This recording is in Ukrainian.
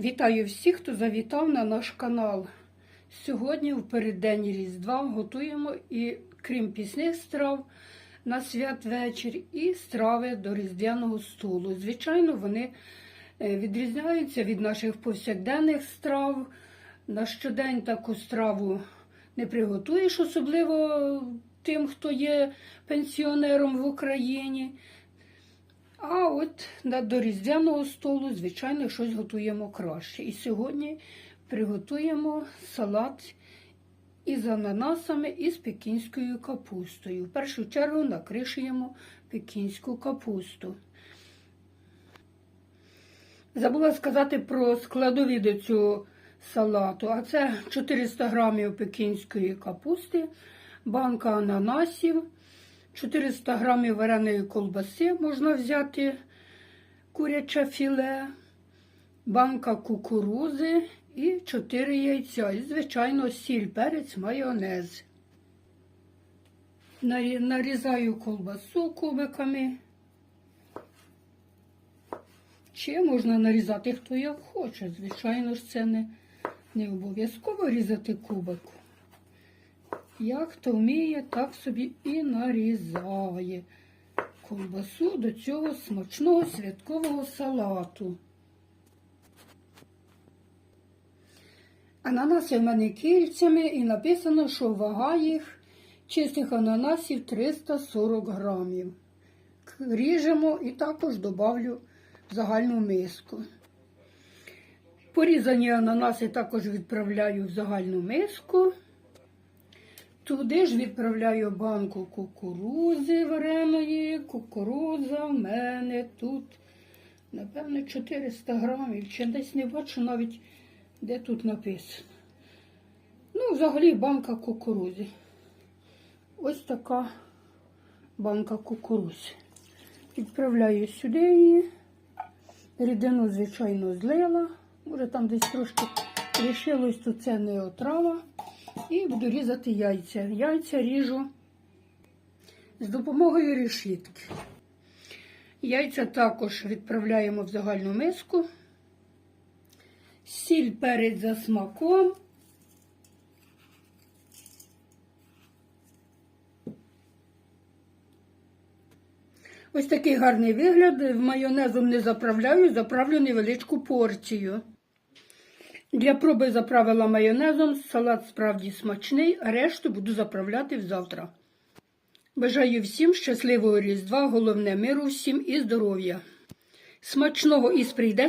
Вітаю всіх, хто завітав на наш канал. Сьогодні, в переддень Різдва, готуємо і, крім пісних страв, на святвечір і страви до різдвяного столу. Звичайно, вони е, відрізняються від наших повсякденних страв. На щодень таку страву не приготуєш, особливо тим, хто є пенсіонером в Україні. А от до різдвяного столу, звичайно, щось готуємо краще. І сьогодні приготуємо салат із ананасами і з пекінською капустою. В першу чергу накришуємо пекінську капусту. Забула сказати про складові до цього салату. А це 400 грамів пекінської капусти, банка ананасів, 400 грамів вареної колбаси можна взяти куряче філе, банка кукурузи і 4 яйця. І, звичайно, сіль, перець, майонез. Нарізаю колбасу кубиками. Чи можна нарізати хто як хоче. Звичайно ж, це не, не обов'язково різати кубику. Як хто вміє, так собі і нарізає ковбасу до цього смачного святкового салату. Ананаси в мене кільцями і написано, що вага їх чистих ананасів 340 грамів. Ріжемо і також добавлю в загальну миску. Порізані ананаси також відправляю в загальну миску. Туди ж відправляю банку кукурузи вареної. Кукуруза в мене тут, напевно, 400 грамів. Чи десь не бачу навіть, де тут написано. Ну, взагалі банка кукурузи. Ось така банка кукурузи. Відправляю сюди її. Рідину, звичайно, злила. Може, там десь трошки лишилось, то це не отрава. І буду різати яйця. Яйця ріжу з допомогою решітки. Яйця також відправляємо в загальну миску. Сіль перець за смаком. Ось такий гарний вигляд. Майонезом не заправляю, заправлю невеличку порцію. Для проби заправила майонезом, салат справді смачний, а решту буду заправляти взавтра. Бажаю всім щасливого Різдва, головне миру всім і здоров'я. Смачного і з прийдешнім